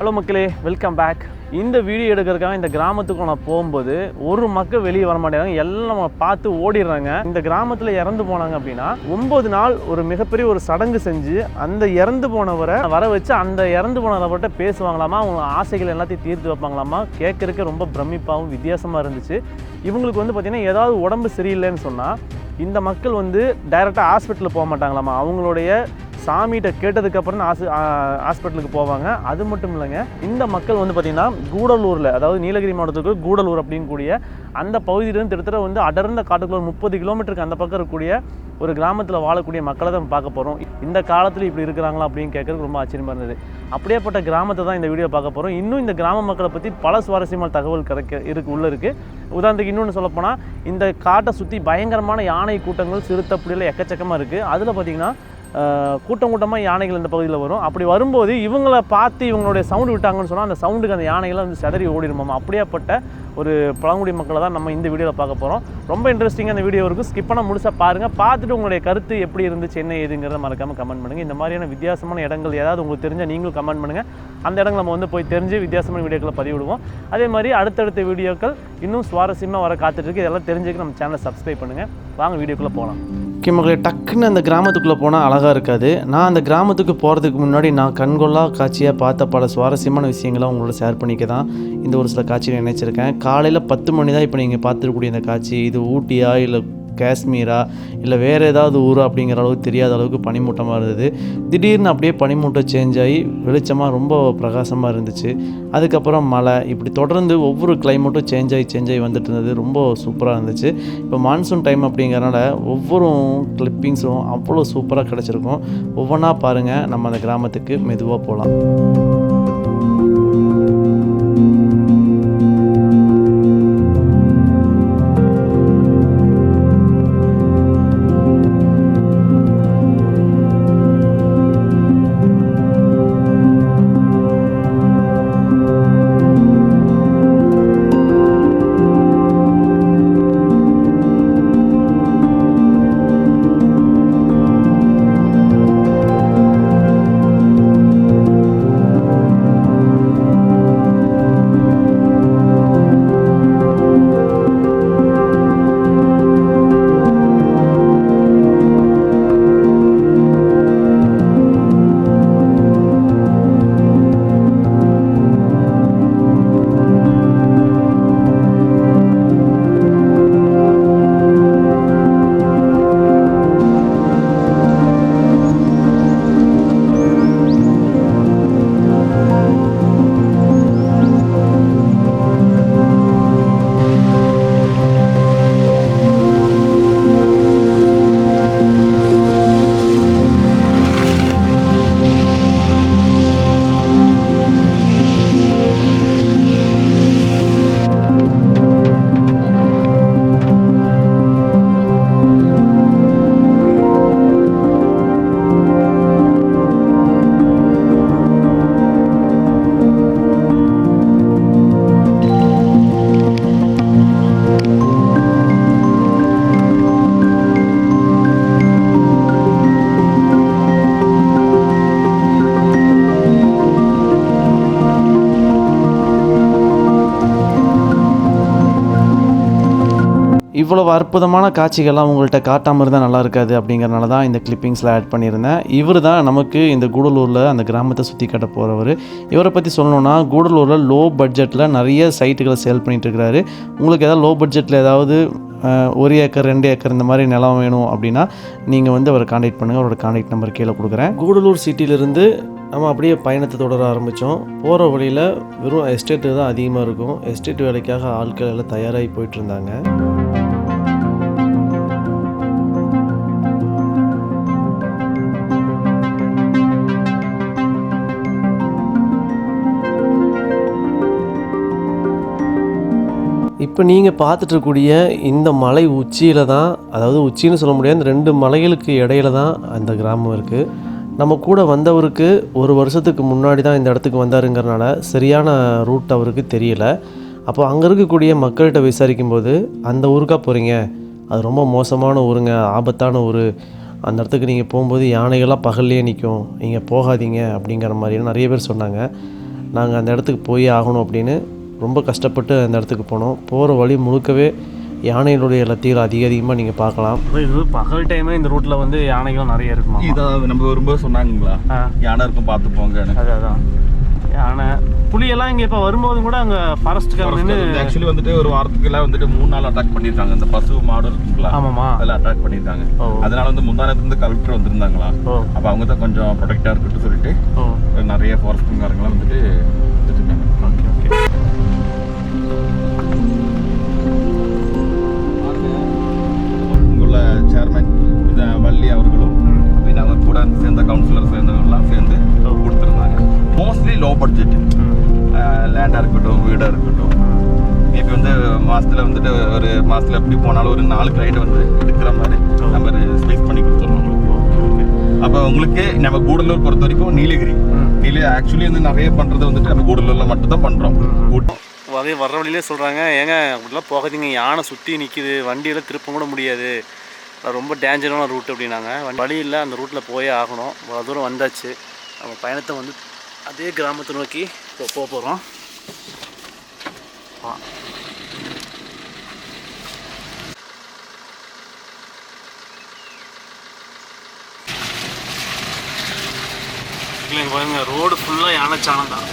Hello மக்களே welcome back இந்த video எடுக்கிறதுக்காக இந்த கிராமத்துக்கு நான் போகும்போது ஒரு மக்கள் வெளியே வர மாட்டேங்கிறாங்க. எல்லாம் நம்ம பார்த்து ஓடிடுறாங்க. இந்த கிராமத்தில் இறந்து போனாங்க அப்படின்னா ஒம்பது நாள் ஒரு மிகப்பெரிய ஒரு சடங்கு செஞ்சு அந்த இறந்து போனவரை வர வச்சு அந்த இறந்து போனவர்கிட்ட பேசுவாங்களாமா? அவங்க ஆசைகள் எல்லாத்தையும் தீர்த்து வைப்பாங்களாமா? கேட்குறக்கு ரொம்ப பிரமிப்பாகவும் வித்தியாசமாக இருந்துச்சு. இவங்களுக்கு வந்து பார்த்திங்கன்னா ஏதாவது உடம்பு சரியில்லைன்னு சொன்னால் இந்த மக்கள் வந்து டைரெக்டாக ஹாஸ்பிட்டலில் போக மாட்டாங்களாமா? அவங்களுடைய சாமிகிட்ட கேட்டதுக்கப்புறம் ஆஸ் ஹாஸ்பிட்டலுக்கு போவாங்க. அது மட்டும் இல்லைங்க இந்த மக்கள் வந்து பார்த்திங்கன்னா கூடலூரில் அதாவது நீலகிரி மாவட்டத்துக்கு கூடலூர் அப்படின்னு கூடிய அந்த பகுதியிலேருந்து கிட்டத்தட்ட வந்து அடர்ந்த காட்டுக்குள்ள முப்பது கிலோமீட்டருக்கு அந்த பக்கம் இருக்கக்கூடிய ஒரு கிராமத்தில் வாழக்கூடிய மக்களை தான் பார்க்க போகிறோம் இந்த காலத்தில் இப்படி இருக்கிறாங்களா அப்படின்னு கேட்கறதுக்கு ரொம்ப ஆச்சரியமாக இருந்தது. அப்படியேப்பட்ட கிராமத்தை தான் இந்த வீடியோ பார்க்க போகிறோம் இன்னும் இந்த கிராம மக்களை பற்றி பல சுவாரஸ்யமான தகவல் கிடைக்க இருக்கு உள்ளே இருக்குது உதாரணத்துக்கு இன்னொன்று சொல்லப்போனால் இந்த காட்டை சுற்றி பயங்கரமான யானை கூட்டங்கள் சிறுத்தை புள்ளியில் எக்கச்சக்கமாக இருக்குது அதில் பார்த்திங்கன்னா கூட்டம் கூட்டமாக யானைகள் இந்த பகுதியில் வரும். அப்படி வரும்போது இவங்களை பார்த்து இவங்களுடைய சவுண்டு விட்டாங்கன்னு சொன்னால் அந்த சவுண்டுக்கு அந்த யானைகள்லாம் வந்து செதறி ஓடிடுமாமா அப்படியேப்பட்ட ஒரு பழங்குடி மக்களை தான் நம்ம இந்த வீடியோவில் பார்க்க போகிறோம் ரொம்ப இன்ட்ரெஸ்டிங்காக அந்த வீடியோ இருக்கும் ஸ்கிப் பண்ண முழுசாக பாருங்கள் பார்த்துட்டு உங்களுடைய கருத்து எப்படி இருந்துச்சு என்ன ஏதுங்கிறத மறக்காமல் கமெண்ட் பண்ணுங்கள் இந்த மாதிரியான வித்தியாசமான இடங்கள் ஏதாவது உங்களுக்கு தெரிஞ்சால் நீங்களும் கமெண்ட் பண்ணுங்கள் அந்த இடங்கள் நம்ம வந்து போய் தெரிஞ்சு வித்தியாசமான வீடியோக்களை பதிவிடுவோம். அதே மாதிரி அடுத்தடுத்த வீடியோக்கள் இன்னும் சுவாரஸ்யமாக வர காத்துட்ருக்கு இதெல்லாம் தெரிஞ்சுக்க நம்ம சேனலை சப்ஸ்கிரைப் பண்ணுங்கள் வாங்க வீடியோக்குள்ளே போகலாம் ஓகே டக்குன்னு அந்த கிராமத்துக்குள்ளே போனால் அழகாக இருக்காது. நான் அந்த கிராமத்துக்கு போகிறதுக்கு முன்னாடி நான் கண்கொள்ளா காட்சியாக பார்த்த பல சுவாரஸ்யமான விஷயங்களை உங்களோட ஷேர் பண்ணிக்க தான் இந்த ஒரு சில காட்சியை நினைச்சிருக்கேன். காலையில் பத்து மணி தான் இப்போ நீங்கள் பார்த்துருக்கக்கூடிய இந்த காட்சி. இது ஊட்டியா இல்லை காஷ்மீரா இல்லை வேறு ஏதாவது ஊரா அப்படிங்கிற அளவுக்கு தெரியாத அளவுக்கு பனிமூட்டமாக இருந்தது. திடீர்னு அப்படியே பனிமூட்டம் சேஞ்ச் ஆகி வெளிச்சமாக ரொம்ப பிரகாசமாக இருந்துச்சு. அதுக்கப்புறம் மழை இப்படி தொடர்ந்து ஒவ்வொரு கிளைமேட்டும் சேஞ்ச் ஆகி சேஞ்ச் ஆகி வந்துட்டு இருந்தது. ரொம்ப சூப்பராக இருந்துச்சு. இப்போ மான்சூன் டைம் அப்படிங்கிறனால ஒவ்வொரு கிளிப்பிங்ஸும் அவ்வளோ சூப்பராக கிடச்சிருக்கும். ஒவ்வொன்றா பாருங்கள் நம்ம அந்த கிராமத்துக்கு மெதுவாக போகலாம் இவ்வளவு அற்புதமான காட்சிகள்லாம் உங்கள்கிட்ட காட்டாமல் இருந்தால் நல்லா இருக்காது அப்படிங்கிறனால தான் இந்த கிளிப்பிங்ஸில் ஆட் பண்ணியிருந்தேன். இவர் தான் நமக்கு இந்த கூடலூரில் அந்த கிராமத்தை சுற்றி காட்ட போகிறவர் இவரை பற்றி சொல்லணும்னா கூடலூரில் லோ பட்ஜெட்டில் நிறைய சைட்டுகளை சேல் பண்ணிகிட்டு இருக்கிறாரு உங்களுக்கு ஏதாவது லோ பட்ஜெட்டில் ஏதாவது ஒரு ஏக்கர் ரெண்டு ஏக்கர் இந்த மாதிரி நிலம் வேணும் அப்படின்னா நீங்கள் வந்து அவரை காண்டாக்ட் பண்ணுங்கள் அவரோட காண்டாக்ட் நம்பர் கீழே கொடுக்குறேன். கூடலூர் சிட்டியிலேருந்து நம்ம அப்படியே பயணத்தை தொடர ஆரம்பித்தோம் போகிற வழியில் வெறும் எஸ்டேட்டு தான் அதிகமாக இருக்கும். எஸ்டேட் வேலைக்காக ஆட்கள் எல்லாம் தயாராகி போயிட்டு இருந்தாங்க. இப்போ நீங்கள் பார்த்துட்ருக்கக்கூடிய இந்த மலை உச்சியில் தான் அதாவது உச்சின்னு சொல்ல முடியாது இந்த ரெண்டு மலைகளுக்கு இடையில தான் அந்த கிராமம் இருக்குது நம்ம கூட வந்தவருக்கு ஒரு வருஷத்துக்கு முன்னாடி தான் இந்த இடத்துக்கு வந்தாருங்கிறனால சரியான ரூட் அவருக்கு தெரியல. அப்போ அங்கே இருக்கக்கூடிய மக்கள்கிட்ட விசாரிக்கும்போது அந்த ஊருக்கா போகிறீங்க அது ரொம்ப மோசமான ஊருங்க ஆபத்தான ஊர். அந்த இடத்துக்கு நீங்கள் போகும்போது யானைகள்லாம் பகல்லையே நிற்கும் நீங்கள் போகாதீங்க அப்படிங்கிற மாதிரிலாம் நிறைய பேர் சொன்னாங்க. நாங்கள் அந்த இடத்துக்கு போய் ஆகணும் அப்படின்னு ரொம்ப கஷ்டப்பட்டு அந்த இடத்துக்கு போனோம். போகிற வழி முழுக்கவே யானைகளுடைய லத்திகள் அதிக அதிகமாக நீங்கள் பார்க்கலாம். இது பகல் டைமே இந்த ரூட்ல வந்து யானைகள் நிறைய இருக்குமா? இதான் நம்ம வரும்போது சொன்னாங்களா. யானை இருக்கும் பார்த்து போங்கன்னு அது அதான் யானை புலியெல்லாம் இங்கே இப்போ வரும்போதும் கூட அங்கே ஃபாரஸ்ட்காரன்னு ஆக்சுவலி வந்துட்டு ஒரு வாரத்துக்கு எல்லாம் வந்துட்டு மூணு நாள் அட்டாக் பண்ணிருக்காங்க அந்த பசு மாடு இருக்குங்களா? ஆமாம்மா. அதெல்லாம் அட்டாக் பண்ணிருக்காங்க ஓ. அதனால வந்து முந்தானத்துல இருந்து கலெக்டர் வந்திருந்தாங்களா? ஓ. அப்ப அவங்க தான் கொஞ்சம் ப்ரொடெக்டா இருக்கட்டும் சொல்லிட்டு நிறைய ஃபாரஸ்ட்காரங்களாம் வந்துட்டு ஒரு மாசத்துல எப்படி போனாலும் ஒரு நாலு கிளைண்ட் வந்து எடுக்கிற மாதிரி நம்ம ஸ்பேஸ் பண்ணி கொடுத்துருவோம் உங்களுக்கு. அப்போ உங்களுக்கு நம்ம கூடலூர் பொறுத்த வரைக்கும் நீலகிரி நீலகிரி ஆக்சுவலி வந்து நிறைய பண்றது வந்துட்டு நம்ம கூடலூர்ல மட்டும் தான் பண்றோம் ஊட்டி. அதே வர்ற வழியிலே சொல்கிறாங்க ஏங்க அப்படிலாம் போகாதீங்க. யானை சுற்றி நிற்கிது வண்டியெல்லாம் திருப்ப கூட முடியாது. அது ரொம்ப டேஞ்சரான ரூட் அப்படின்னாங்க. வழி இல்லை அந்த ரூட்டில் போயே ஆகணும். இவ்வளோ தூரம் வந்தாச்சு. நம்ம பயணத்தை வந்து அதே கிராமத்தை நோக்கி இப்போ போக போகிறோம் இல்லைங்க பாருங்க ரோடு ஃபுல்லாக யானைச்சானம் தான்.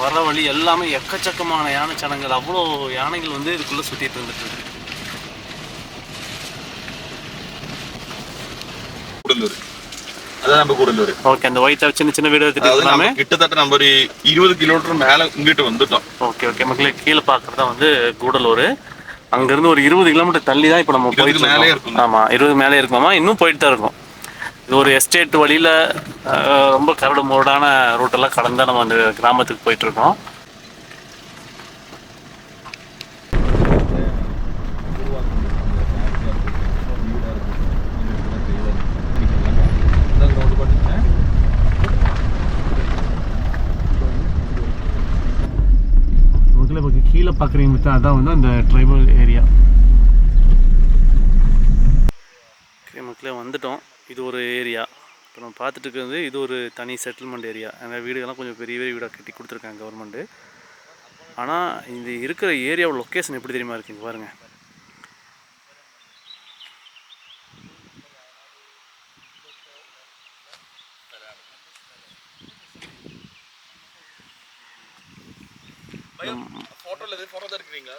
வர வழி எல்லாமே எக்கச்சக்கமான யானைச்சானங்கள் அவ்வளோ யானைகள் வந்து இதுக்குள்ளே சுற்றிட்டு இருந்துட்டு இருக்கு. கூடலூர் அதான் நம்ம கூடலூர் ஓகே அந்த ஒயிட்டாக சின்ன சின்ன வீடு எடுத்துட்டு கிட்டத்தட்ட நம்ம ஒரு இருபது கிலோமீட்டர் மேல இங்கிட்டு வந்துட்டோம். ஓகே ஓகே மக்களே கீழே பார்க்குறது தான் வந்து கூடலூர். அங்கேருந்து ஒரு இருபது கிலோமீட்டர் தள்ளி தான் இப்போ நம்ம போயிட்டு மேலே இருக்கோம். இருபது மேலே இருக்குமாமா இன்னும் போயிட்டு தான் இருக்கும். இது ஒரு எஸ்டேட் வழியில் ரொம்ப கரடு முரடான ரூட்டெல்லாம் கடந்து நம்ம அந்த கிராமத்துக்கு போயிட்டு இருக்கோம் மக்களே இப்போ கீழே பார்க்குறீங்க பார்த்தா அதான் வந்து அந்த ட்ரைபல் ஏரியா மக்களே வந்துட்டோம். இது ஒரு ஏரியா இப்போ நம்ம பார்த்துட்டு இருக்கிறது இது ஒரு தனி செட்டில்மெண்ட் ஏரியா அந்த வீடுகள்லாம் கொஞ்சம் பெரிய பெரிய வீடாக கட்டி கொடுத்துருக்காங்க கவர்மெண்ட்டு ஆனால் இந்த இருக்கிற ஏரியாவோட லொக்கேஷன் எப்படி தெரியுமா இருக்குங்க பாருங்கள்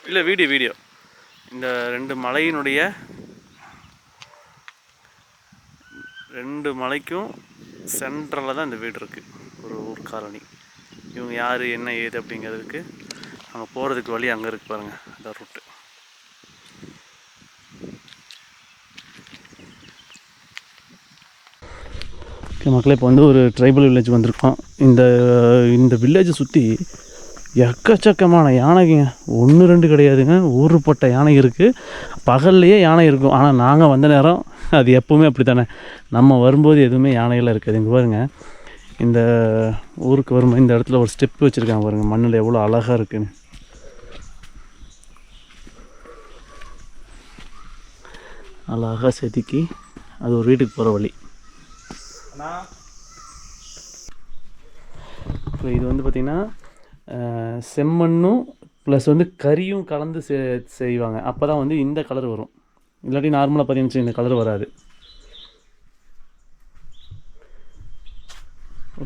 இல்லை வீடியோ வீடியோ. இந்த ரெண்டு மலையினுடைய ரெண்டு மலைக்கும் சென்ட்ரலில் தான் இந்த வீடு இருக்குது ஒரு ஊர் காலனி. இவங்க யார் என்ன ஏது அப்படிங்கிறதுக்கு அங்கே போகிறதுக்கு வழி அங்கே இருக்கு பாருங்கள் அந்த ரூட்டு ஓகே மக்களே இப்போ வந்து ஒரு ட்ரைபல் வில்லேஜ் வந்திருக்கோம். இந்த இந்த வில்லேஜை சுற்றி எக்கச்சக்கமான யானைங்க. ஒன்று ரெண்டு கிடையாதுங்க. ஊருப்பட்ட யானை இருக்குது பகல்லையே யானை இருக்கும். ஆனால் நாங்கள் வந்த நேரம் அது எப்போவுமே அப்படி தானே நம்ம வரும்போது எதுவுமே யானையெல்லாம் இருக்காது. இங்கே பாருங்க. இந்த ஊருக்கு வரும்போது இந்த இடத்துல ஒரு ஸ்டெப் வச்சுருக்காங்க பாருங்க. மண்ணில் எவ்வளோ அழகாக இருக்குன்னு. அழகாக செதுக்கி அது ஒரு வீட்டுக்கு போகிற வழி. இப்போ இது வந்து பார்த்திங்கன்னா செம்மண்ணும் ப்ளஸ் வந்து கரியும் கலந்து செய்வாங்க. அப்போ தான் வந்து இந்த கலர் வரும். இல்லாட்டி நார்மலாக பதினஞ்சு இந்த கலர் வராது.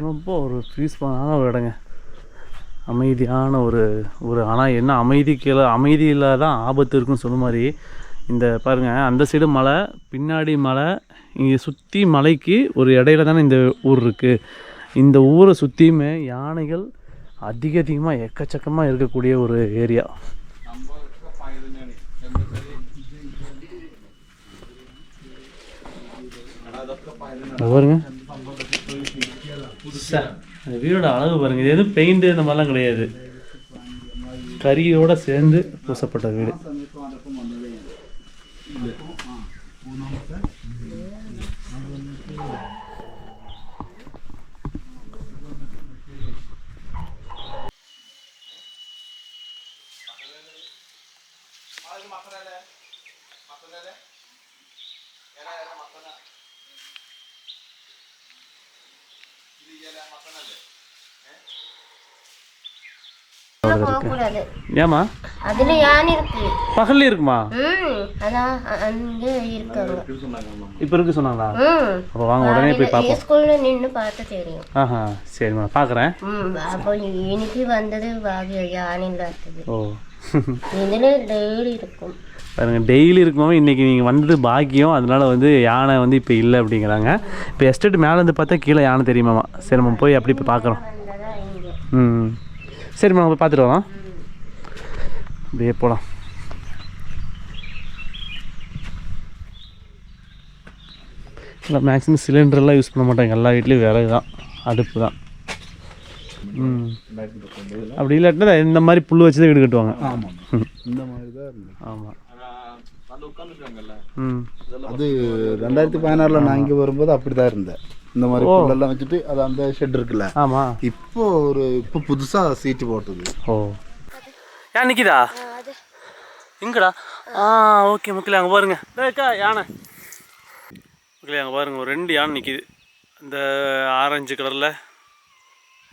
ரொம்ப ஒரு பீஸ்ஃபுல்லான ஒரு இடங்க. அமைதியான ஒரு ஒரு ஆனால் என்ன அமைதிக்கு அமைதியில் தான் ஆபத்து இருக்குன்னு சொன்ன மாதிரி இந்த பாருங்கள் அந்த சைடு மலை பின்னாடி மலை இங்கே சுற்றி மலைக்கு ஒரு இடையில தானே இந்த ஊர் இருக்குது இந்த ஊரை சுற்றியுமே யானைகள் அதிக அதிகமாக எக்கச்சக்கமாக இருக்கக்கூடிய ஒரு ஏரியா பாருங்க. ச, அந்த வீடோட அழகு பாருங்க. இது எதுவும் பெயிண்ட் இந்த மாதிரிலாம் கிடையாது. கரியோட சேர்ந்து பூசப்பட்ட வீடு. இருக்கு. ஏமா அதுல யானை இருக்கு? பகல்ல இருக்குமா? அதான் அங்க இருக்காங்க. இப்போ இருக்கு சொன்னாங்களா? அப்போ வாங்க உடனே போய் பார்ப்போம் ஸ்கூல்ல நின்னு பார்த்தா தெரியும். ஆஹா சரிம்மா பார்க்குறேன் ம் அப்போ இன்னைக்கு வந்தது யானை இல்லாதது. ஓ. இதுல டெய்லி இருக்கும். பாருங்க டெய்லி இருக்கும்போது இன்றைக்கி நீங்கள் வந்தது பாக்கியம். அதனால வந்து யானை வந்து இப்போ இல்லை அப்படிங்கிறாங்க. இப்போ எஸ்டேட் மேலே இருந்து பார்த்தா கீழே யானை தெரியுமாமா சரி நம்ம போய் அப்படி போய் பார்க்குறோம் ம். சரிம்மா நம்ம போய் பார்த்துட்டு வரோம் அப்படியே போகலாம் இல்லை மேக்ஸிமம் சிலிண்டர்லாம் யூஸ் பண்ண மாட்டாங்க. எல்லா வீட்லேயும் விறகு தான் அடுப்பு தான். ம். அப்படி இல்லாட்டினா இந்த மாதிரி புல் வச்சு தான் வீடு கட்டுவாங்க. ஆமாம். இந்த மாதிரி தான் ஆமாம் ம். அது ரெண்டாயிரத்தி பதினாறில் நான் இங்கே வரும்போது அப்படி தான் இருந்தேன். இந்த மாதிரி புல்லெல்லாம் வச்சுட்டு அது அந்த ஷெட் இருக்குல்ல. ஆமாம் இப்போ ஒரு இப்போ புதுசாக சீட்டு போட்டது. ஓ. ஏன் நிற்கிதா எங்கடா ஆ ஓகே மக்களே அங்கே பாருங்க. அக்கா யானை. மக்களே அங்கே பாருங்க ஒரு ரெண்டு யானை நிற்கிது இந்த ஆரஞ்சு கலரில்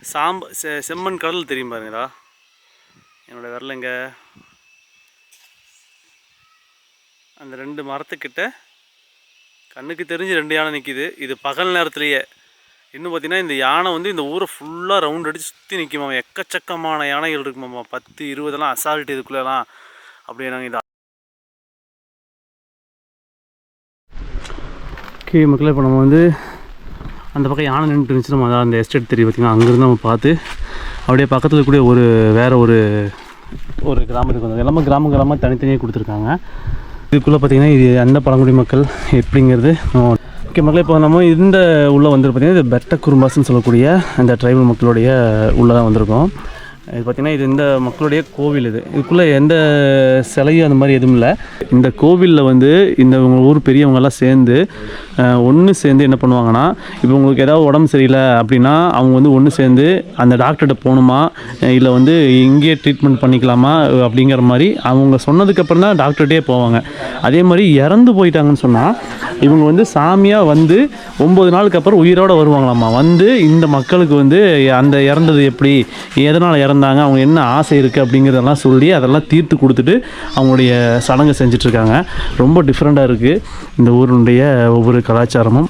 சாம்ப செ செம்மண் கடல் தெரியும் பாருங்கடா. என்னோட விரலுங்க. அந்த ரெண்டு மரத்துக்கிட்ட கண்ணுக்கு தெரிஞ்சு ரெண்டு யானை நிற்கிது இது பகல் நேரத்துலேயே. இன்னும் பார்த்தீங்கன்னா இந்த யானை வந்து இந்த ஊரை ஃபுல்லாக ரவுண்ட் அடிச்சு சுற்றி நிற்குமா எக்கச்சக்கமான யானைகள் இருக்குமாம்மா பத்து இருபதெல்லாம் அசால்ட் இதுக்குள்ளெல்லாம் அப்படியே நாங்கள் இதை ஓகே மக்களே இப்போ நம்ம வந்து அந்த பக்கம் யானை நின்றுட்டு இருந்துச்சு நம்ம அதான் அந்த எஸ்டேட் தெரியும் பார்த்தீங்கன்னா அங்கேருந்து நம்ம பார்த்து அப்படியே பக்கத்தில் கூட ஒரு வேறு ஒரு ஒரு கிராமத்துக்கு வந்தது எல்லாமே கிராமம் கிராமமாக தனித்தனியாக கொடுத்துருக்காங்க. இதுக்குள்ளே பார்த்தீங்கன்னா இது அந்த பழங்குடி மக்கள் எப்படிங்கிறது ஓகே மக்களே இப்போ நம்ம இந்த உள்ளே வந்து பார்த்தீங்கன்னா இது பெட்ட குறும்பாஸ்ன்னு சொல்லக்கூடிய அந்த ட்ரைபல் மக்களுடைய உள்ளே தான் வந்திருக்கோம். இது பார்த்திங்கன்னா இது இந்த மக்களுடைய கோவில் இது. இதுக்குள்ளே எந்த சிலையும் அந்த மாதிரி எதுவும் இல்லை. இந்த கோவிலில் வந்து இந்த ஊர் பெரியவங்கெல்லாம் சேர்ந்து ஒன்று சேர்ந்து என்ன பண்ணுவாங்கன்னா இப்போ உங்களுக்கு ஏதாவது உடம்பு சரியில்லை அப்படின்னா அவங்க வந்து ஒன்று சேர்ந்து அந்த டாக்டர்கிட்ட போகணுமா? இல்லை வந்து இங்கேயே ட்ரீட்மெண்ட் பண்ணிக்கலாமா? அப்படிங்கிற மாதிரி அவங்க சொன்னதுக்கப்புறம் தான் டாக்டர்கிட்டே போவாங்க. அதே மாதிரி இறந்து போயிட்டாங்கன்னு சொன்னால் இவங்க வந்து சாமியாக வந்து ஒம்பது நாளுக்கு அப்புறம் உயிரோடு வருவாங்களாம்மா வந்து இந்த மக்களுக்கு வந்து அந்த இறந்தது எப்படி? எதனால் இறந்தாங்க அவங்க என்ன ஆசை இருக்குது அப்படிங்கிறதெல்லாம் சொல்லி அதெல்லாம் தீர்த்து கொடுத்துட்டு அவங்களுடைய சடங்கு செஞ்சிட்ருக்காங்க. ரொம்ப டிஃப்ரெண்ட்டாக இருக்குது இந்த ஊருடைய ஒவ்வொரு கலாச்சாரமும்.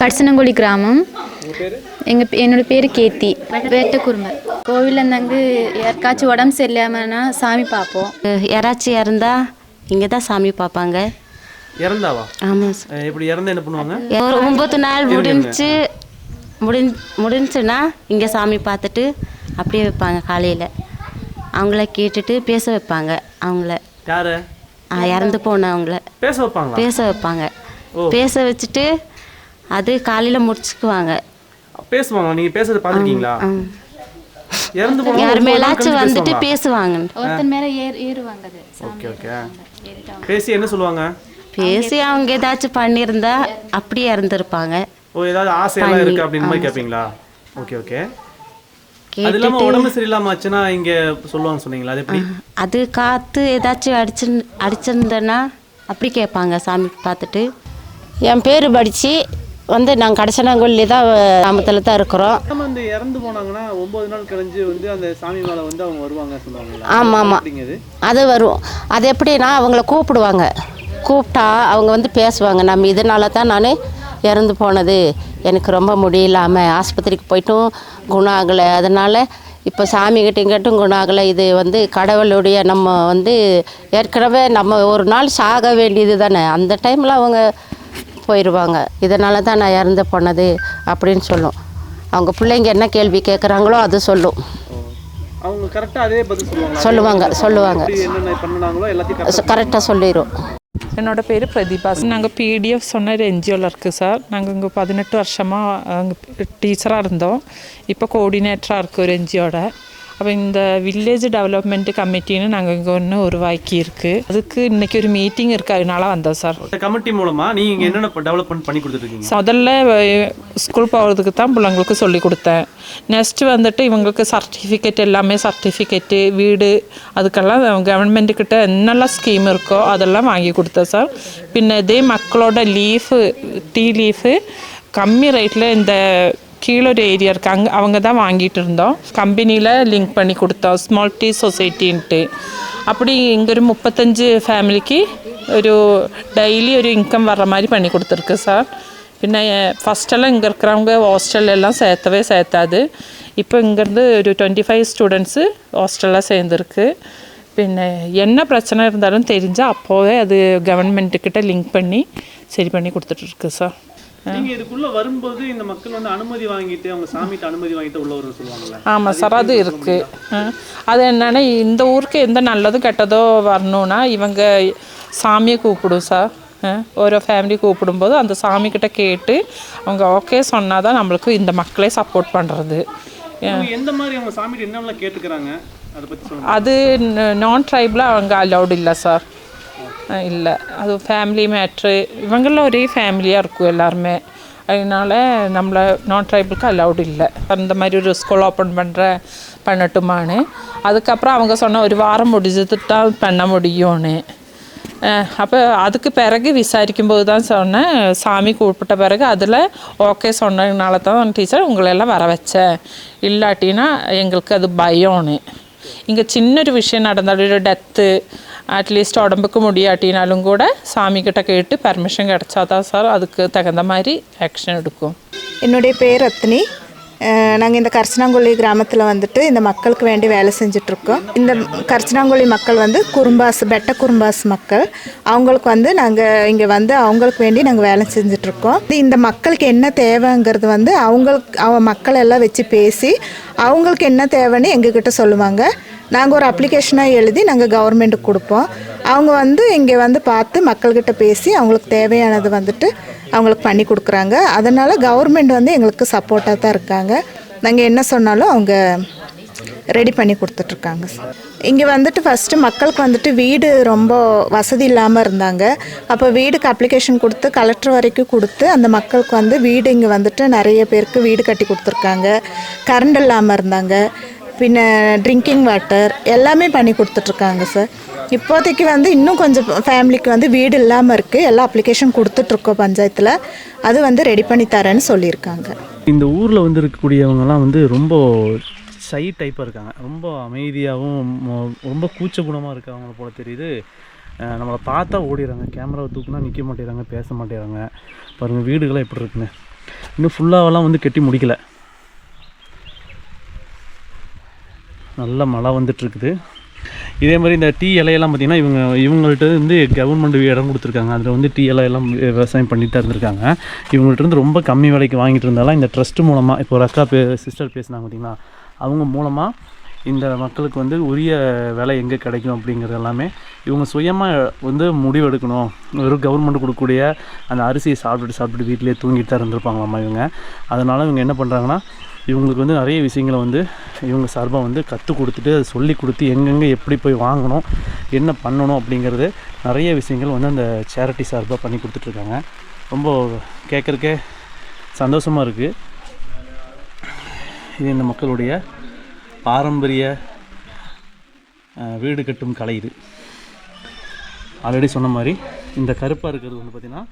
பட்சனங்குழி கிராமம். எங்கள் என்னோட பேர் கேத்தி. வேட்ட குருமர் கோவிலில் இருந்தாங்க யாருக்காச்சும் உடம்பு சரியில்லாமனா சாமி பார்ப்போம். யாராச்சும் இறந்தா இங்கே தான் சாமி பார்ப்பாங்க. இறந்தாவா? ஆமாம் இப்படி இறந்து என்ன பண்ணுவாங்க? ஒரு ஒம்பது நாள் முடிஞ்சு முடிஞ் முடிஞ்சுன்னா இங்கே சாமி பார்த்துட்டு அப்படியே வைப்பாங்க காலையில். அவங்கள கேட்டுட்டு பேச வைப்பாங்க அவங்கள. யாரு? இறந்து போனவங்கள பேச வைப்பாங்களா? பேச வைப்பாங்க. பேச வச்சுட்டு அது காலையில் முடிச்சுக்குவாங்க. பேசுவாங்க நீங்க பேசுறத பாத்துருக்கீங்களா இறந்து யார் மேலாச்சும் வந்துட்டு? பேசுவாங்க ஒருத்தன் மேலே ஏறு ஏறுவாங்க ஓகே ஓகே. பேசி என்ன சொல்லுவாங்க? பேசி அவங்க ஏதாச்சும் பண்ணியிருந்தா அப்படியே இறந்துருப்பாங்க ஓ ஏதாவது ஆசையெல்லாம் இருக்கு அப்படின்னு மாதிரி கேட்பீங்களா ஓகே ஓகே. அது இல்லாம உடம்பு சரியில்லாம ஆச்சுன்னா இங்க சொல்லுவாங்க சொன்னீங்களா அது எப்படி? அது காற்று ஏதாச்சும் அடிச்சு அடிச்சிருந்தேன்னா அப்படி கேட்பாங்க சாமி பார்த்துட்டு. என் பேர் படித்து வந்து நாங்கள் கடைசனாங்கொல்லி தான் கிராமத்தில் தான் இருக்கிறோம். நம்ம இந்த இறந்து போனாங்கன்னா ஒன்பது நாள் கழிஞ்சு வந்து அந்த சாமி மேல வந்து அவங்க வருவாங்க சொல்லுவாங்களா ஆமாம் ஆமாம் அது வரும். அது எப்படின்னா அவங்கள கூப்பிடுவாங்க. கூப்பிட்டா அவங்க வந்து பேசுவாங்க. நம்ம இதனால தான் நான் இறந்து போனது. எனக்கு ரொம்ப முடியலாமல் ஆஸ்பத்திரிக்கு போயிட்டும் குணம் ஆகலை அதனால் இப்போ சாமிகிட்ட இங்கிட்டும் குணம் ஆகலை இது வந்து கடவுளுடைய நம்ம வந்து ஏற்கனவே நம்ம ஒரு நாள் சாக வேண்டியது தானே. அந்த டைமில் அவங்க போயிடுவாங்க இதனால தான் நான் இறந்து போனது அப்படின்னு சொல்லும். அவங்க பிள்ளைங்க என்ன கேள்வி கேட்குறாங்களோ அது சொல்லும். அவங்க கரெக்டா அதே பதில் சொல்லுவாங்க. சொல்லுவாங்க கரெக்டாக சொல்லிடும் என்னோட பேர் பிரதீபா நாங்கள் பிடிஎஃப் சொன்ன ஒரு என்ஜிஓவில் இருக்குது சார் நாங்கள் இங்கே பதினெட்டு வருஷமாக அங்கே டீச்சராக இருந்தோம் இப்போ கோஆர்டினேட்டராக இருக்குது ஒரு என்ஜிஓட அப்போ இந்த வில்லேஜ் டெவலப்மெண்ட் கமிட்டின்னு நாங்கள் இங்கே ஒன்று உருவாக்கியிருக்கு. அதுக்கு இன்னைக்கு ஒரு மீட்டிங் இருக்குது அதனால வந்தோம் சார். கமிட்டி மூலமா நீங்க என்னென்ன டெவலப்மெண்ட் பண்ணி கொடுத்துருக்கீங்க முதல்ல ஸ்கூல் போகிறதுக்கு தான் பிள்ளைங்களுக்கு சொல்லி கொடுத்தேன். நெக்ஸ்ட்டு வந்துட்டு இவங்களுக்கு சர்டிஃபிகேட் எல்லாமே சர்டிஃபிகேட்டு வீடு அதுக்கெல்லாம் கவர்மெண்ட்டுக்கிட்ட என்னெல்லாம் ஸ்கீம் இருக்கோ அதெல்லாம் வாங்கி கொடுத்தேன் சார். பின்ன இதே மக்களோட லீஃபு டீ லீஃபு கம்மி ரேட்டில் இந்த கீழே ஒரு ஏரியா இருக்குது அங்கே அவங்க தான் வாங்கிட்டு இருந்தோம். கம்பெனியில் லிங்க் பண்ணி கொடுத்தோம். ஸ்மால் டீ சொசைட்டின்ட்டு அப்படி இங்கே ஒரு முப்பத்தஞ்சு ஃபேமிலிக்கு ஒரு டெய்லி ஒரு இன்கம் வர்ற மாதிரி பண்ணி கொடுத்துருக்கு சார். பின்ன ஃபஸ்ட்டெல்லாம் இங்கே இருக்கிறவங்க ஹாஸ்டல்ல எல்லாம் சேர்த்தவே சேர்த்தாது. இப்போ இங்கேருந்து ஒரு டுவெண்ட்டி ஃபைவ் ஸ்டூடெண்ட்ஸு ஹாஸ்டலில் சேர்ந்துருக்கு. பின்ன என்ன பிரச்சனை இருந்தாலும் தெரிஞ்சால் அப்போவே அது கவர்மெண்ட்டுக்கிட்ட லிங்க் பண்ணி சரி பண்ணி கொடுத்துட்ருக்கு சார். நீங்க இதுக்குள்ள வரும்போது இந்த மக்கள் வந்து அனுமதி வாங்கிட்டு அவங்க சாமிகிட்ட அனுமதி வாங்கிட்டு உள்ள வர சொல்லுவாங்கல்ல. ஆமாம் சார் அது இருக்குது அது என்னென்னா இந்த ஊருக்கு எந்த நல்லதோ கெட்டதோ வரணும்னா இவங்க சாமியை கூப்பிடும் சார். ஓரோ ஃபேமிலி கூப்பிடும்போது அந்த சாமிக்கிட்ட கேட்டு அவங்க ஓகே சொன்னால் தான் நம்மளுக்கு இந்த மக்களே சப்போர்ட் பண்ணுறது எந்த மாதிரி அவங்க சாமிகிட்ட என்னெல்லாம் கேட்டுக்கிறாங்க? அது நான் ட்ரைபில் அவங்க அலௌட் இல்லை சார். இல்லை. அது ஃபேமிலி மேட்ரு இவங்களாம் ஒரே ஃபேமிலியாக இருக்கும் எல்லாருமே. அதனால நம்மளை நான் ட்ரைபிளுக்கு அலௌடு இல்லை. அந்த மாதிரி ஒரு ஸ்கூல் ஓப்பன் பண்ணுற பண்ணட்டுமான்னு. அதுக்கப்புறம் அவங்க சொன்ன ஒரு வாரம் முடிஞ்சது தான் பண்ண முடியும்னு. அப்போ அதுக்கு பிறகு விசாரிக்கும்போது தான் சொன்னேன் சாமி கூப்பிட்ட பிறகு அதில் ஓகே சொன்னதுனால தான் டீச்சர் உங்களெல்லாம் வர வச்சேன் இல்லாட்டினா எங்களுக்கு அது பயம்னு. இங்கே சின்னொரு விஷயம் நடந்தாலும் ஒரு டெத்து அட்லீஸ்ட் உடம்புக்கு முடியாட்டினாலும் கூட சாமிக்கிட்ட கேட்டு பர்மிஷன் கிடச்சாதான் சார் அதுக்கு தகுந்த மாதிரி ஆக்ஷன் எடுக்கும். என்னுடைய பேர் ரத்னி. நாங்கள் இந்த கர்ச்சனாங்குழி கிராமத்தில் வந்துட்டு இந்த மக்களுக்கு வேண்டி வேலை செஞ்சிட்ருக்கோம். இந்த கர்ச்சனாங்குழி மக்கள் வந்து குறும்பாஸ் பெட்ட குறும்பாஸ் மக்கள். அவங்களுக்கு வந்து நாங்கள் இங்கே வந்து அவங்களுக்கு வேண்டி நாங்கள் வேலை செஞ்சிட்ருக்கோம். இந்த மக்களுக்கு என்ன தேவைங்கிறது வந்து அவங்களுக்கு அவ மக்கள் எல்லாம் வச்சு பேசி அவங்களுக்கு என்ன தேவைன்னு எங்ககிட்ட சொல்லுவாங்க. நாங்கள் ஒரு அப்ளிகேஷனாக எழுதி நாங்கள் கவர்மெண்ட்டுக்கு கொடுப்போம். அவங்க வந்து இங்கே வந்து பார்த்து மக்கள்கிட்ட பேசி அவங்களுக்கு தேவையானது வந்துட்டு அவங்களுக்கு பண்ணி கொடுக்குறாங்க. அதனால் கவர்மெண்ட் வந்து எங்களுக்கு சப்போர்ட்டாக தான் இருக்காங்க. நாங்கள் என்ன சொன்னாலும் அவங்க ரெடி பண்ணி கொடுத்துட்ருக்காங்க. இங்கே வந்துட்டு ஃபஸ்ட்டு மக்களுக்கு வந்துட்டு வீடு ரொம்ப வசதி இல்லாமல் இருந்தாங்க. அப்போ வீடுக்கு அப்ளிகேஷன் கொடுத்து கலெக்டர் வரைக்கும் கொடுத்து அந்த மக்களுக்கு வந்து வீடு இங்கே வந்துட்டு நிறைய பேருக்கு வீடு கட்டி கொடுத்துருக்காங்க. கரண்ட் இல்லாமல் இருந்தாங்க. பின்ன ட்ரிங்கிங் வாட்டர் எல்லாமே பண்ணி கொடுத்துட்ருக்காங்க சார் இப்போதைக்கு வந்து இன்னும் கொஞ்சம் ஃபேமிலிக்கு வந்து வீடு இல்லாமல் இருக்குது எல்லா அப்ளிகேஷன் கொடுத்துட்ருக்கோம் பஞ்சாயத்தில். அது வந்து ரெடி பண்ணி தரேன்னு சொல்லியிருக்காங்க. இந்த ஊரில் வந்து இருக்கக்கூடியவங்கலாம் வந்து ரொம்ப சை டைப்பாக இருக்காங்க. ரொம்ப அமைதியாகவும் ரொம்ப கூச்ச குணமாக இருக்காங்க போல தெரியுது. நம்மளை பார்த்தா ஓடிடுறாங்க கேமராவை தூக்குனா நிற்க மாட்டேறாங்க பேச மாட்டேறாங்க. பாருங்கள் வீடுகளாக எப்படி இருக்குன்னு. இன்னும் ஃபுல்லாவெல்லாம் வந்து கட்டி முடிக்கலை. நல்ல மழை வந்துட்டுருக்குது. இதே மாதிரி இந்த டீ இலையெல்லாம் பார்த்திங்கன்னா இவங்க இவங்கள்ட்ட இருந்து கவர்மெண்ட் இடம் கொடுத்துருக்காங்க. அதில் வந்து டீ இலையெல்லாம் விவசாயம் பண்ணிட்டு தான் இருந்திருக்காங்க. இவங்கள்ட்ட இருந்து ரொம்ப கம்மி விலைக்கு வாங்கிட்டு இருந்தாலும் இந்த ட்ரஸ்ட் மூலமாக இப்போ ஒரு அக்கா பே சிஸ்டர் பேசுனாங்க பார்த்தீங்களா? அவங்க மூலமாக இந்த மக்களுக்கு வந்து உரிய விலை எங்கே கிடைக்கும் அப்படிங்கிறது எல்லாமே இவங்க சுயமாக வந்து முடிவு எடுக்கணும் வெறும் கவர்மெண்ட் கொடுக்கக்கூடிய அந்த அரிசியை சாப்பிட்டுட்டு சாப்பிட்டுட்டு வீட்டிலேயே தூங்கிட்டு தான் இருந்திருப்பாங்களாம்மா இவங்க. அதனால் இவங்க என்ன பண்ணுறாங்கன்னா இவங்களுக்கு வந்து நிறைய விஷயங்களை வந்து இவங்க சார்பாக வந்து கற்றுக் கொடுத்துட்டு அதை சொல்லி கொடுத்து எங்கெங்கே எப்படி போய் வாங்கணும் என்ன பண்ணணும் அப்படிங்கிறது நிறைய விஷயங்கள் வந்து அந்த சேரிட்டி சார்பாக பண்ணி கொடுத்துட்ருக்காங்க. ரொம்ப கேட்குறக்கே சந்தோஷமாக இருக்குது இது இந்த மக்களுடைய பாரம்பரிய வீடு கட்டும் கலை இது. ஆல்ரெடி சொன்ன மாதிரி இந்த கருப்பாக இருக்கிறது வந்து பார்த்திங்கன்னா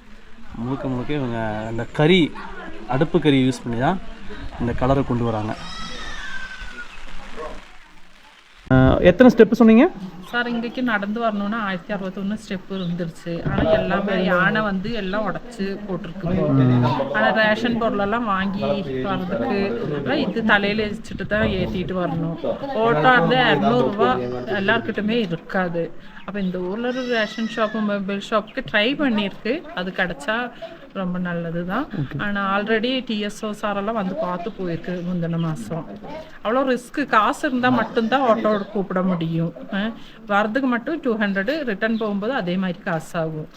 முழுக்க முழுக்க இவங்க அந்த கறி அடுப்பு கறி யூஸ் பண்ணி தான் இந்த கலரை கொண்டு வராங்க. எத்தனை ஸ்டெப்பு சொன்னீங்க? சார் இங்கேக்கு நடந்து வரணும்னா ஆயிரத்தி அறுபத்தொன்று ஸ்டெப் இருந்துருச்சு. ஆனால் எல்லாமே யானை வந்து எல்லாம் உடச்சி போட்டிருக்கு ஆனால் ரேஷன் பொருளெல்லாம் வாங்கி வர்றதுக்கு இது தலையில் வச்சுட்டு தான் ஏற்றிட்டு வரணும். ஓட்டோ வந்து இரநூறுவா எல்லாருக்கிட்டுமே இருக்காது. அப்போ இந்த ஊரில் ஒரு ரேஷன் ஷாப்பு மொபைல் ஷாப்புக்கு ட்ரை பண்ணியிருக்கு அது கிடச்சா ரொம்ப நல்லது தான் ஆனால் ஆல்ரெடி டிஎஸ்ஓ சாரெல்லாம் வந்து பார்த்து போயிருக்கு முந்தின மாதம் அவ்வளோ ரிஸ்க்கு காசு இருந்தால் மட்டும்தான் ஆட்டோ கூப்பிட முடியும். வரதுக்கு மட்டும் டூ ஹண்ட்ரடு ரிட்டர்ன் போகும்போது அதே மாதிரி காசு ஆகும்.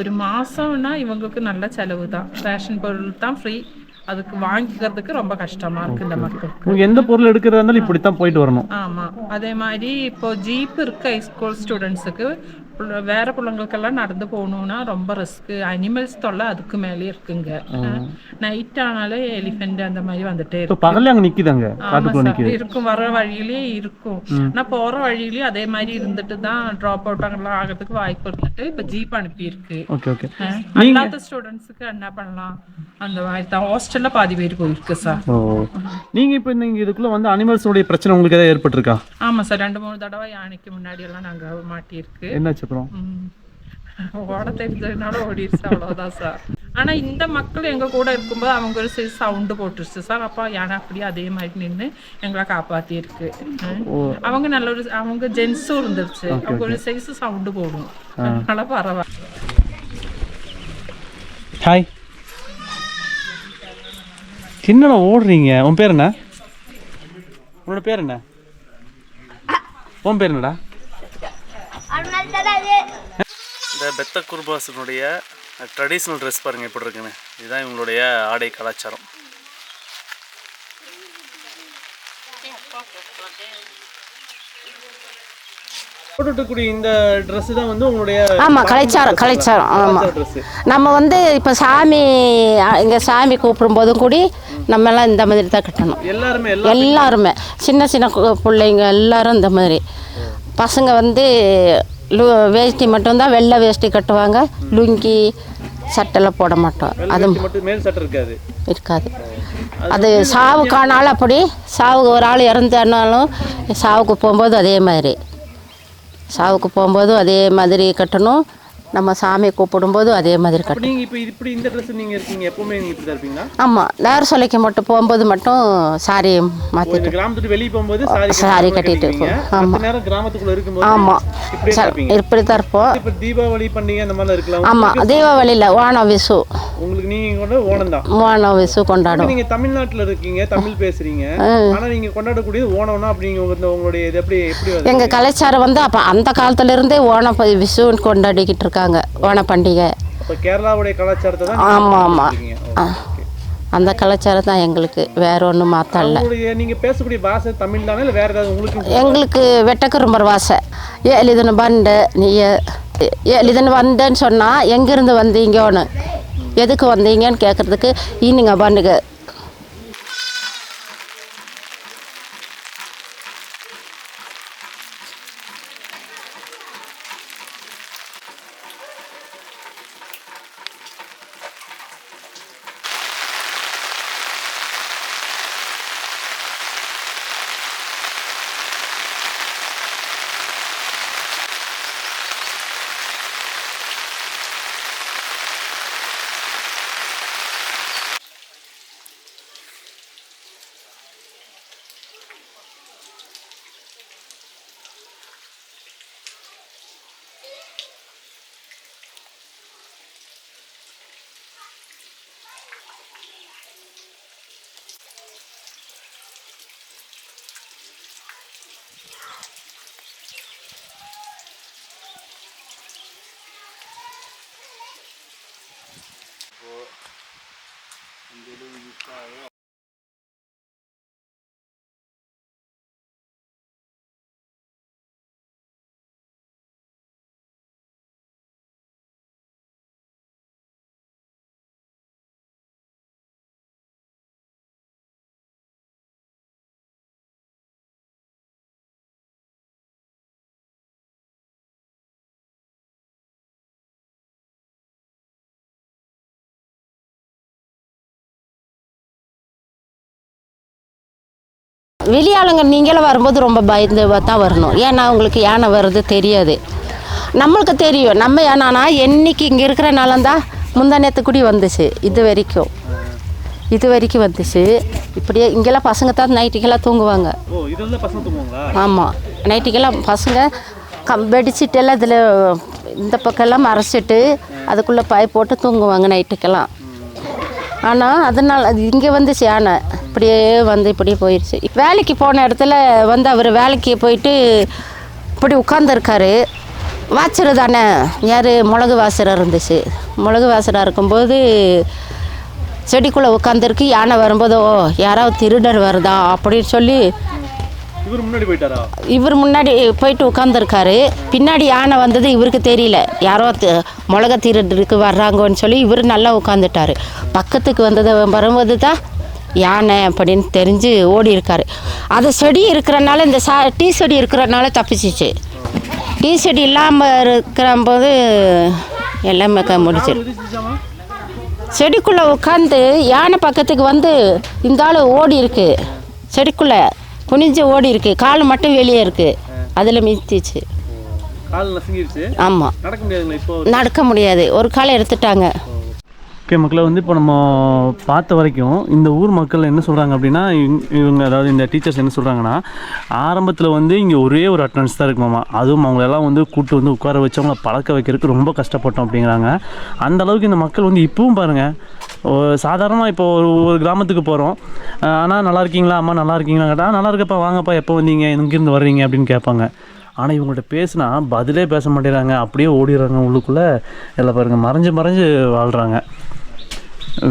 ஒரு மாதம்னா இவங்களுக்கு நல்ல செலவு தான் ரேஷன் பொருள் தான் ஃப்ரீ அதுக்கு வாங்கிக்கிறதுக்கு ரொம்ப கஷ்டமா இருக்கு இந்த மக்களுக்கு. எந்த பொருள் எடுக்கிறதா இருந்தாலும் இப்படித்தான் போயிட்டு வரணும். ஆமா. அதே மாதிரி இப்போ ஜீப் இருக்கு ஸ்கூல் ஸ்டூடெண்ட்ஸுக்கு வேற பிள்ளைங்களுக்கெல்லாம் நடந்து போகணும்னா ரொம்ப ரிஸ்க் அனிமல்ஸ் தொல்லை அதுக்கு மேலே இருக்குங்க. நைட் ஆனாலே எலிஃபென்ட் அந்த மாதிரி வந்துட்டே இப்போ இருக்கு. பகல்ல அங்க நிக்குதாங்க? ஆமா காட்டுக்குள்ள சார் நிக்குது இருக்கும் வர வழியிலே இருக்கும். ஆனா போற வழியிலயும் அதே மாதிரி இருந்துட்டு தான் ட்ராப் அவுட் அங்கெல்லாம் ஆகிறதுக்கு வாய்ப்பு இருந்துட்டு இப்ப ஜீப் அனுப்பி இருக்கு ஓகே ஓகே அல்லாத ஸ்டூடெண்ட்ஸுக்கு என்ன பண்ணலாம்? அந்த மாதிரி தான். ஹாஸ்டல்ல பாதி பேர் போயிருக்கு சார் நீங்க இப்போ நீங்க இதுக்குள்ள வந்து அனிமல்ஸோடைய பிரச்சனை உங்களுக்கு ஏதாவது ஏற்பட்டிருக்கா? ஆமா சார் ரெண்டு மூணு தடவை யானைக்கு முன்னாடி எல்லாம் நாங்க மாட்டியிருக்கு. என்னாச்சு? அப்புறம். ஓட தெரிஞ்சதுனால ஓடிடுச்சு அவ்வளவுதான் சார். ஆனா இந்த மக்கள் எங்க கூட இருக்கும்போது அவங்க ஒரு சைஸ் சவுண்டு போட்டுருச்சு. சார் அப்போ யானை அப்படியே அதே மாதிரி நின்று எங்களை ம். அவங்க நல்ல ஒரு அவங்க ஜென்ஸும் இருந்துருச்சு. அவங்க ஒரு சைஸ் சவுண்டு போடும். அதனால பரவாயில்ல. ஹாய் என்னடா ஓடுறீங்க. உன் பேர் என்ன? உன்னோட பேர் என்ன? உன் பேர் என்னடா? இந்த பெத்த குருபாசனுடைய ட்ரெடிஷ்னல் ட்ரெஸ் பாருங்க எப்படி இருக்குன்னு. இதுதான் இவங்களுடைய ஆடை கலாச்சாரம். போட்டுக்கூடிய இந்த Dress தான் வந்து உங்களுடைய ஆமாம் கலைச்சாரம் கலைச்சாரம் ஆமாம் ட்ரெஸ் நம்ம வந்து இப்போ சாமி இங்கே சாமி கூப்பிடும்போதும் கூடி நம்ம எல்லாம் இந்த மாதிரி தான் கட்டணும். எல்லாருமே எல்லா எல்லாருமே. சின்ன சின்ன பிள்ளைங்க எல்லாரும் இந்த மாதிரி. பசங்க வந்து லு வேஷ்டி மட்டும்தான் வெள்ளை வேஷ்டி கட்டுவாங்க. லுங்கி சட்டெல்லாம் போட மாட்டோம். அது இருக்காது. இருக்காது. அது சாவுக்கானாலும் அப்படி சாவுக்கு ஒரு ஆள் இறந்தானாலும் சாவுக்கு போகும்போது அதே மாதிரி. சாவுக்கு போகும்போதும் அதே மாதிரி கட்டணும். நம்ம சாமி கூப்பிடும்போதும் அதே மாதிரி கட்டணும் நீங்க இப்போ இப்படி இந்த Dress நீங்க இருக்கீங்க எப்பவுமே நீங்க இப்படி இருப்பீங்களா? ஆமாம் நேர சொல்லிக்க மட்டும் போகும்போது மட்டும் சாரி மாற்றிட்டு கிராமத்துக்கு வெளியே போகும்போது சாரி சாரி கட்டிட்டு இருக்கீங்க போ- ஆமா. மத்த நேரம் கிராமத்துக்குள்ள இருக்கும்போது ஆமாம் இப்படி தான் இருப்போம். இப்போ தீபாவளி பண்டிகை அந்த மாதிரிலாம் இருக்கலாம். ஆமாம் தீபாவளியில் ஓணம் விசு. உங்களுக்கு நீங்க கூட ஓணம் தான் ஓணம் விசு கொண்டாடும். நீங்க தமிழ்நாட்டுல இருக்கீங்க தமிழ் பேசுறீங்க. ஆனா நீங்க கொண்டாடக்கூடியது ஓணம்னா அப்படி உங்களுடைய இது எப்படி எப்படி எங்கள் கலாச்சாரம் வந்து அப்போ அந்த காலத்துல இருந்தே ஓணம் விசுன்னு கொண்டாடிக்கிட்டு இருக்காங்க. ஓண பண்டிகை கேரளாவுடைய கலாச்சாரத்தை ஆமாம் ஆமாம் இருக்கீங்க. அந்த கலாச்சாரம் தான் எங்களுக்கு வேற ஒன்றும் மாற்றல உங்களுடைய நீங்க பேசக்கூடிய பாஷை தமிழ் தானே இல்ல வேற ஏதாவது உங்களுக்கு எங்களுக்கு வெட்டக்குறும்பர் வாசை ஏ இதுன்னு பண்டு நீ இதுன்னு வந்தேன்னு சொன்னால் எங்கேருந்து வந்தீங்கன்னு? எதுக்கு வந்தீங்கன்னு கேட்குறதுக்கு ஈனிங்க பண்ணுங்க வெளியாளுங்க நீங்களும் வரும்போது ரொம்ப பயந்து தான் வரணும். ஏன்னா உங்களுக்கு யானை வர்றது தெரியாது. நம்மளுக்கு தெரியும். நம்ம யானைனா என்னைக்கு இங்கே இருக்கிற நாளந்தான் முந்தானத்து கூடி வந்துச்சு. இது வரைக்கும். இது வரைக்கும் வந்துச்சு. இப்படியே இங்கெல்லாம் பசங்க தான் நைட்டுக்கெல்லாம் தூங்குவாங்க. ஆமாம் நைட்டுக்கெல்லாம் பசங்க கம் பெட்ஷீட்டெல்லாம் இதில் இந்த பக்கம்லாம் மறைச்சிட்டு அதுக்குள்ளே பாய் போட்டு தூங்குவாங்க நைட்டுக்கெல்லாம் ஆனால் அதனால் அது இங்கே வந்துச்சு யானை இப்படியே வந்து இப்படியே போயிடுச்சு வேலைக்கு போன இடத்துல வந்து அவர் வேலைக்கு போயிட்டு இப்படி உட்காந்துருக்காரு வாச்சர் தானே. யார்? மிளகு வாசராக இருந்துச்சு. மிளகு வாசராக இருக்கும்போது செடிக்குள்ளே உட்காந்துருக்கு யானை வரும்போது ஓ யாராவது திருடர் வருதா? அப்படின்னு சொல்லி இவர் முன்னாடி போயிட்டாரா? இவர் முன்னாடி போயிட்டு உட்காந்துருக்காரு பின்னாடி யானை வந்தது இவருக்கு தெரியல. யாரோ மிளகா திருடருக்கு வர்றாங்கன்னு சொல்லி இவர் நல்லா உட்காந்துட்டாரு பக்கத்துக்கு வந்தது வரும்போது தான் யானை அப்படின்னு தெரிஞ்சு ஓடி இருக்காரு அது செடி இருக்கிறனால இந்த சா டீ செடி இருக்கிறனால தப்பிச்சிச்சு. டீ செடி இல்லாமல் இருக்கிற போது எல்லாமே க முடிச்சு செடிக்குள்ளே உட்காந்து யானை பக்கத்துக்கு வந்து இந்த ஆள் ஓடி இருக்கு செடிக்குள்ளே குனிஞ்சு ஓடி இருக்கு. கால் மட்டும் வெளியே இருக்கு. அதில் மிதிச்சிச்சு. ஆமாம் நடக்க முடியாதுங்களா இப்போ? நடக்க முடியாது. ஒரு காலை எடுத்துட்டாங்க. ஓகே மக்களை வந்து இப்போ நம்ம பார்த்த வரைக்கும் இந்த ஊர் மக்கள் என்ன சொல்கிறாங்க அப்படின்னா இவங்க- இவங்க அதாவது இந்த டீச்சர்ஸ் என்ன சொல்கிறாங்கன்னா ஆரம்பத்தில் வந்து இங்கே ஒரே ஒரு அட்டண்டன்ஸ் தான் இருக்குமாமா அதுவும் அவங்களெல்லாம் வந்து கூட்டு வந்து உட்கார வச்சு அவங்கள பழக்க வைக்கிறதுக்கு ரொம்ப கஷ்டப்பட்டோம் அப்படிங்கிறாங்க. அந்த அளவுக்கு இந்த மக்கள் வந்து இப்பவும் பாருங்கள் சாதாரணமாக இப்போ ஒரு ஒரு கிராமத்துக்கு போகிறோம் ஆனால் நல்லா இருக்கீங்களா? அம்மா நல்லா இருக்கீங்களா? கேட்டால் நல்லா இருக்கப்பா வாங்கப்பா எப்போ வந்தீங்க? இங்கேருந்து வர்றீங்க? அப்படின்னு கேட்பாங்க. ஆனால் இவங்கள்ட்ட பேசினா பதிலே பேச மாட்டேறாங்க. அப்படியே ஓடிடுறாங்க உள்ளுக்குள்ளே. எல்லாம் பாருங்கள் மறைஞ்சு மறைஞ்சு வாழ்கிறாங்க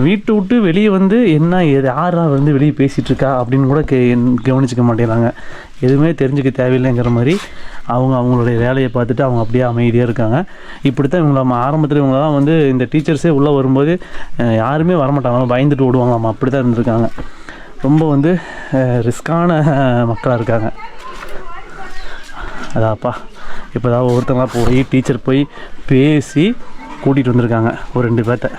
வீட்டை விட்டு வெளியே வந்து என்ன யாரா வந்து வெளியே பேசிகிட்டு இருக்கா அப்படின்னு கூட கே கவனிச்சிக்க மாட்டேங்கிறாங்க. எதுவுமே தெரிஞ்சுக்க தேவையில்லைங்கிற மாதிரி அவங்க அவங்களுடைய வேலையை பார்த்துட்டு அவங்க அப்படியே அமைதியாக இருக்காங்க. இப்படி தான் இவங்கள ஆரம்பத்தில் இவங்களாம் வந்து இந்த டீச்சர்ஸே உள்ளே வரும்போது யாருமே வரமாட்டாங்க. பயந்துட்டு ஓடுவாங்களாம். அப்படி தான் இருந்திருக்காங்க. ரொம்ப வந்து ரிஸ்கான மக்களாக இருக்காங்க. அதாப்பா இப்போ தான் ஒருத்தங்களாம் போய் டீச்சர் போய் பேசி கூட்டிகிட்டு வந்திருக்காங்க. ஒரு ரெண்டு பேர்த்த.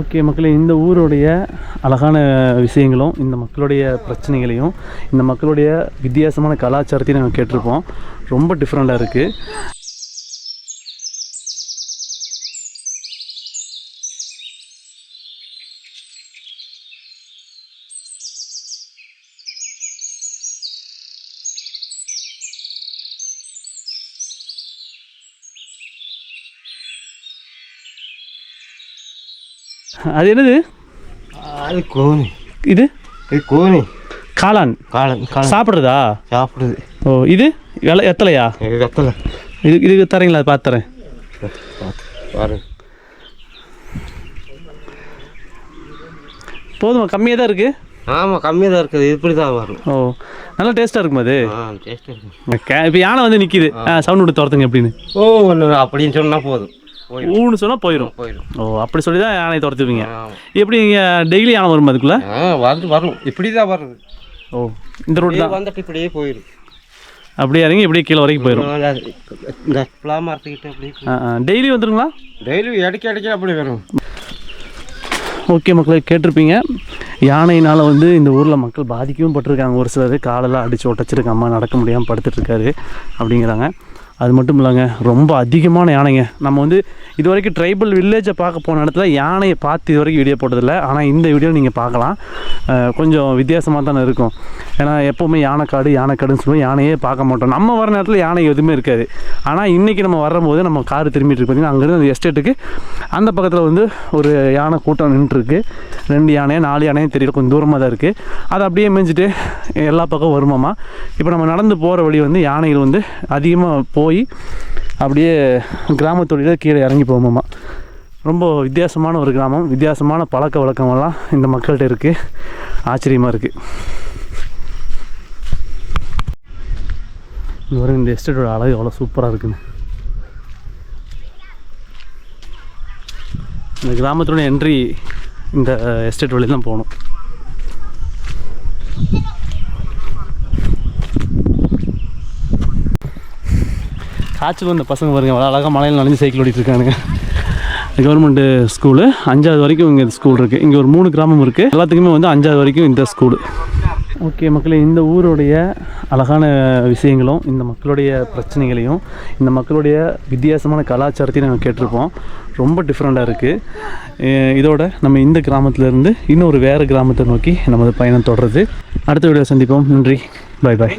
ஓகே மக்களே இந்த ஊருடைய அழகான விஷயங்களும் இந்த மக்களுடைய பிரச்சனைகளையும் இந்த மக்களுடைய வித்தியாசமான கலாச்சாரத்தையும் நாங்கள் கேட்டிருப்போம். ரொம்ப டிஃப்ரெண்ட்டாக இருக்குது அது என்னது? அது கோனி இது? இது கோனி காளான். காளான் சாப்பிட்றதா? சாப்பிடுது. ஓ இது? எல எத்தலையா? இது கத்தலை இது இதுக்கு தரீங்களா? பார்த்து தரேன். பாருங்க போதுமா? கம்மியாக தான் இருக்குது ஆமாம் கம்மியாக தான் இருக்குது. இப்படி தான் வரும். ஓ நல்லா டேஸ்ட்டாக இருக்குமா அது? டேஸ்ட்டாக இருக்கும் இப்போ யானை வந்து நிற்கிது சவுண்ட் விட்டு துரத்துங்க எப்படின்னு ஓ ஒன்று அப்படின்னு சொன்னால் போதும். ஊன்னு சொன்னால் போயிடும் போயிடும் ஓ அப்படி சொல்லி தான் யானையை துரத்துவீங்க. எப்படி நீங்கள் டெய்லி யானை வருமா அதுக்குள்ளே வந்து வரும் இப்படி தான் வருது ஓ இந்த ரோட் தான். வந்துட்டு இப்படியே போயிடும் அப்படியே இறங்கி இப்படியே கீழே வரைக்கும் போயிடும் டெய்லி வந்துருங்களா? டெய்லி இடைக்க இடைக்க அப்படி வரும். ஓகே மக்களை கேட்டிருப்பீங்க. யானையினால் வந்து இந்த ஊரில் மக்கள் பாதிக்கவும் பட்டிருக்காங்க. ஒரு சிலர் காலெல்லாம் அடித்து உடச்சிருக்கு அம்மா நடக்க முடியாமல் படுத்துட்ருக்காரு அப்படிங்கிறாங்க. அது மட்டும் இல்லைங்க ரொம்ப அதிகமான யானைங்க. நம்ம வந்து இது வரைக்கும் ட்ரைபல் வில்லேஜை பார்க்க போன இடத்துல யானையை பார்த்து இது வரைக்கும் வீடியோ போட்டதில்லை. ஆனால் இந்த வீடியோ நீங்கள் பார்க்கலாம். கொஞ்சம் வித்தியாசமாக தானே இருக்கும். ஏன்னா எப்போவுமே யானைக்காடு யானைக்காடுன்னு சொல்லுவோம் யானையே பார்க்க மாட்டோம். நம்ம வர நேரத்தில் யானை எதுவுமே இருக்காது. ஆனால் இன்றைக்கி நம்ம வரும்போது நம்ம கார் திரும்பிட்டு இருக்கு பார்த்தீங்கன்னா அங்கேருந்து அந்த எஸ்டேட்டுக்கு அந்த பக்கத்தில் வந்து ஒரு யானை கூட்டம் நின்றுருக்கு. ரெண்டு யானையும் நாலு யானையும் தெரியல. கொஞ்சம் தூரமாக தான் இருக்குது அதை அப்படியே மேய்ஞ்சிட்டு எல்லா பக்கம் வருமாமா இப்போ நம்ம நடந்து போகிற வழி வந்து யானைகள் வந்து அதிகமாக போய் அப்படியே கிராமத்தொழில கீழே இறங்கி போகுமாமா ரொம்ப வித்தியாசமான ஒரு கிராமம். வித்தியாசமான பழக்க வழக்கமெல்லாம் இந்த மக்கள்கிட்ட இருக்குது ஆச்சரியமாக இருக்குது இந்த வரும் இந்த எஸ்டேட்டோட அழகு அவ்வளோ சூப்பராக இருக்குன்னு. இந்த கிராமத்தோட என்ட்ரி இந்த எஸ்டேட் வழி தான் போகணும். காய்ச்சல் வந்த பசங்க பாருங்க அவ்வளோ அழகாக மலையில் நனைஞ்சு சைக்கிள் ஓடிட்டுருக்கானுங்க. கவர்மெண்ட்டு ஸ்கூலு அஞ்சாவது வரைக்கும் இங்கே ஸ்கூல் இருக்குது இங்கே ஒரு மூணு கிராமம் இருக்குது எல்லாத்துக்குமே வந்து அஞ்சாவது வரைக்கும் இந்த ஸ்கூலு ஓகே மக்களே இந்த ஊருடைய அழகான விஷயங்களும் இந்த மக்களுடைய பிரச்சனைகளையும் இந்த மக்களுடைய வித்தியாசமான கலாச்சாரத்தையும் நாங்கள் கேட்டிருப்போம். ரொம்ப டிஃப்ரெண்ட்டாக இருக்குது இதோட நம்ம இந்த கிராமத்திலேருந்து இன்னொரு வேறு கிராமத்தை நோக்கி நமது பயணம் தொடருது. அடுத்த வீடியோ சந்திப்போம். நன்றி. பாய் பாய்